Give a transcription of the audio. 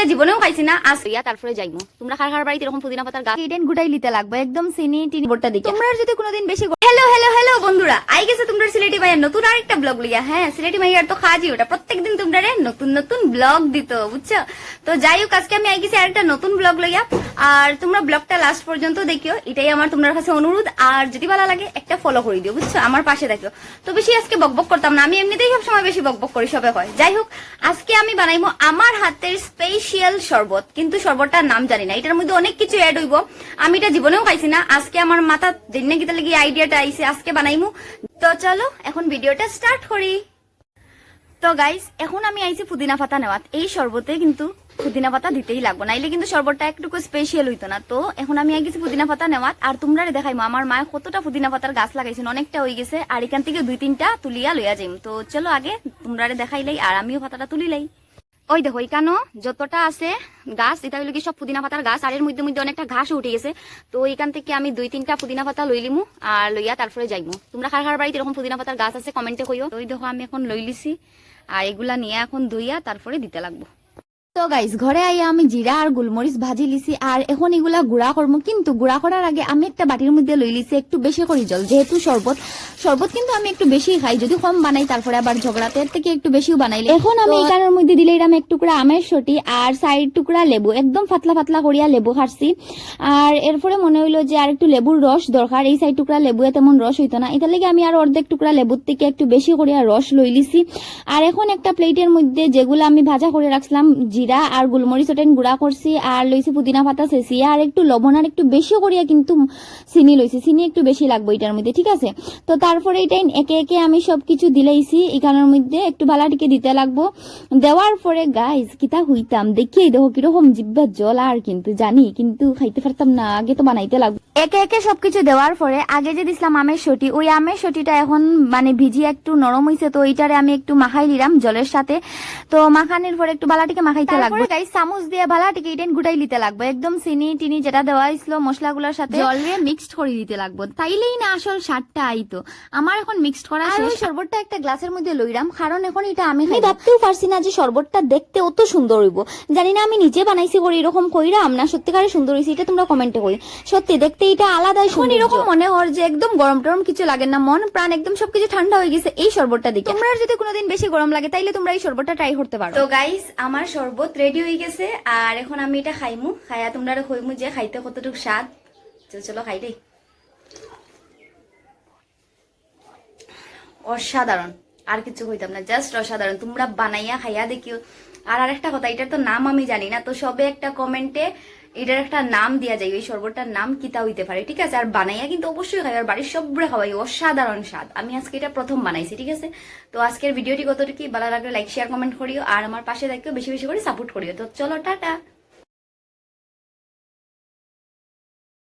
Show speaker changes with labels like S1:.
S1: এটা জীবনেও খাইছি না। আজ ইয়া তারপরে যাইমু। তোমরা খার খার বাড়িতে এরকম পুদিনা পাতার গাছ?
S2: ইডেন গুটাই লিতে লাগবে। একদম চিনি টিনি বোর্ডটা দিকে।
S1: তোমরা যদি কোনোদিন বেশি হ্যালো হ্যালো হ্যালো বন্ধুরা। আই গেছে তোমরা সিলেটি ভাইয়ের নতুন আরেকটা ব্লগ লইয়া হ্যাঁ সিলেটি ভাইয়ার তো খাজি ওটা প্রত্যেকদিন তোমরা রে নতুন নতুন ব্লগ দিত বুঝছ? তো যাই হোক আজকে আমি আই গেছি আরেকটা নতুন ব্লগ লইয়া আর তোমরা ব্লগটা লাস্ট পর্যন্ত দেখিও। এটাই আমার তোমার কাছে অনুরোধ। আর যদি ভালো লাগে একটা ফলো করে দিও বুঝছ? আমার পাশে দেখো তো বেশি আজকে বকবক করতাম না। আমি এমনিতেই সবসময় বেশি বকবক করি সবে হয়। যাই হোক আজকে আমি বানাইবো আমার হাতের স্পেশাল শরবত, কিন্তু শরবতটার নাম জানি না। এটার মধ্যে অনেক কিছু অ্যাড হইব। আমি এটা জীবনেও খাইছি না। আজকে আমার মাথা দিনে গিতে কি আইডিয়াটা আইছে, আজকে বানাইমু। তো চলো, এখন ভিডিওটা স্টার্ট করি। তো গাইস এখন আমি আইছি পুদিনা পাতা নেওয়াত। এই শরবতে কিন্তু পুদিনা পাতা দিতেই লাগবো। নাইলে কিন্তু শরবতটা একটুকু স্পেশাল হইতো না। তো এখন আমি গেছি পুদিনা পাতা নেওয়াত। আর তোমরা দেখাইমো, আমার মায় কতটা পুদিনা পাতার গাছ লাগাইছেন, অনেকটা হয়ে গেছে। আর এখান থেকে দুই তিনটা তুলিয়া লইয়া যাইম। তো চলো আগে তোমরা দেখাইলাই, আর আমিও পাতাটা তুলিলাই ওই দেখো এখানো যতটা আছে গাছ, এটা হইল কি সব পুদিনা পাতার গাছ, আর এর মধ্যে মধ্যে অনেকটা ঘাস উঠে গেছে। তো এখান থেকে আমি দুই তিনটা পুদিনা পাতা লই লিমু আর লইয়া তারপরে যাইমু। তোমরা খার খার বাড়িতে এরকম পুদিনা পাতার গাছ আছে, কমেন্টে কইও। ওই দেখো, আমি এখন লই লিছি, আর এগুলা নিয়ে এখন ধুইয়া তারপরে দিতে লাগবো।
S2: তো গাইস ঘরে আইয়া আমি জিরা আর গোলমরিচ ভাজি লিছি আর এখন এগুলা গুড়া করব কিন্তু গুড়া করার আগে আমি একটা বাটির মধ্যে লই লিছি একটু বেশি করে জল যেহেতু শরবত শরবত কিন্তু আমি একটু বেশি খাই যদি কম বানাই তারপরে আবার ঝগড়াতে এর থেকে একটু বেশিও বানাইলে এখন আমি এখানের মধ্যে দিলে এরাম এক টুকরা আমের সটি আর সাইড টুকরা লেবু একদম ফাতলা ফাতলা করিয়া লেবু খাচ্ছি আর এরপরে মনে হইল যে আর একটু লেবুর রস দরকার এই সাইড টুকরা লেবু তেমন রস হইতো না। এটা লেগে আমি আর অর্ধেক টুকরা লেবুর থেকে একটু বেশি করিয়া রস লই লিছি। আর এখন একটা প্লেটের মধ্যে যেগুলো আমি ভাজা করে রাখছিলাম জিরা আর গোলমরিচ ওটেন গুঁড়া করছি আর লইছি পুদিনা পাতা চেঁচিয়ে আর একটু লবণ আর একটু বেশি করিয়া কিন্তু চিনি লইছি, চিনি একটু বেশি লাগবে এটার মধ্যে, ঠিক আছে? তো তারপরে এটাই একে একে আমি সবকিছু দিলাইছি এখানের মধ্যে, একটু বালাটিকে দিতে লাগবো। দেওয়ার পরে গাইজ কিতা হইতাম, দেখিয়ে দেখো কীরকম জিব্বা জল আর কিন্তু জানি, কিন্তু খাইতে পারতাম না, আগে তো বানাইতে লাগবে। একে একে সবকিছু দেওয়ার পরে আগে যে দিছিলাম আমের সটি ওই আমের সটিটা এখন মানে ভিজি একটু নরম হইছে তো ওইটারে আমি একটু মাখাই নিলাম জলের সাথে। তো মাখানোর পরে একটু বালাটিকে মাখাইতে লাগবে। গাইজ চামচ দিয়ে বালাটিকে ইটেন গুটাই দিতে লাগবে। একদম চিনি টিনি যেটা দেওয়া হয়েছিল মশলাগুলোর সাথে। জল দিয়ে মিক্সড করে দিতে লাগবে। তাইলেই না আসল স্বাদটা আইতো। আমার এখন মিক্সড করা শেষ ওই শরবতটা একটা গ্লাসের মধ্যে লইরাম কারণ এখন এটা আমি আমি ভাবতেও পারছি না যে শরবতটা দেখতে অত সুন্দর হইব। জানি না আমি নিজে বানাইছি করে এরকম কইরাম না সত্যিকারে সুন্দর হইছে এটা তোমরা কমেন্টে কই সত্যি দেখতে এটা আলাদাই সুন্দর এরকম মনে হর যে একদম গরম টরম কিছু লাগে না মন প্রাণ একদম সবকিছু ঠান্ডা হয়ে গেছে এই শরবতটা দিকে। তোমরা যদি কোনোদিন বেশি গরম লাগে তাইলে তোমরা এই শরবতটা ট্রাই করতে পারো।
S1: তো গাইস আমার শরবত রেডি হয়ে গেছে আর এখন আমি এটা খাইমু। খাইয়া তোমরা কইমু যে খাইতে কতটুকু স্বাদ। চলো খাই দেই। অসাধারণ। আর কিছু কইতাম না জাস্ট অসাধারণ। তোমরা বানাইয়া খাইয়া দেখিও। আর আরেকটা কথা এটার তো নাম আমি জানি না তো সবে একটা কমেন্টে এটার একটা নাম দেওয়া যায় ওই শরবতটার নাম কিতা হইতে পারে, ঠিক আছে? আর বানাইয়া কিন্তু অবশ্যই খাই আর বাড়ির সবরে খাওয়াই, অসাধারণ স্বাদ। আমি আজকে এটা প্রথম বানাইছি, ঠিক আছে? তো আজকের ভিডিওটি কতটুকু? ভালো লাগলে লাইক শেয়ার কমেন্ট করিও, আর আমার পাশে দেখিও বেশি বেশি করে সাপোর্ট করিও। তো চলো, টাটা!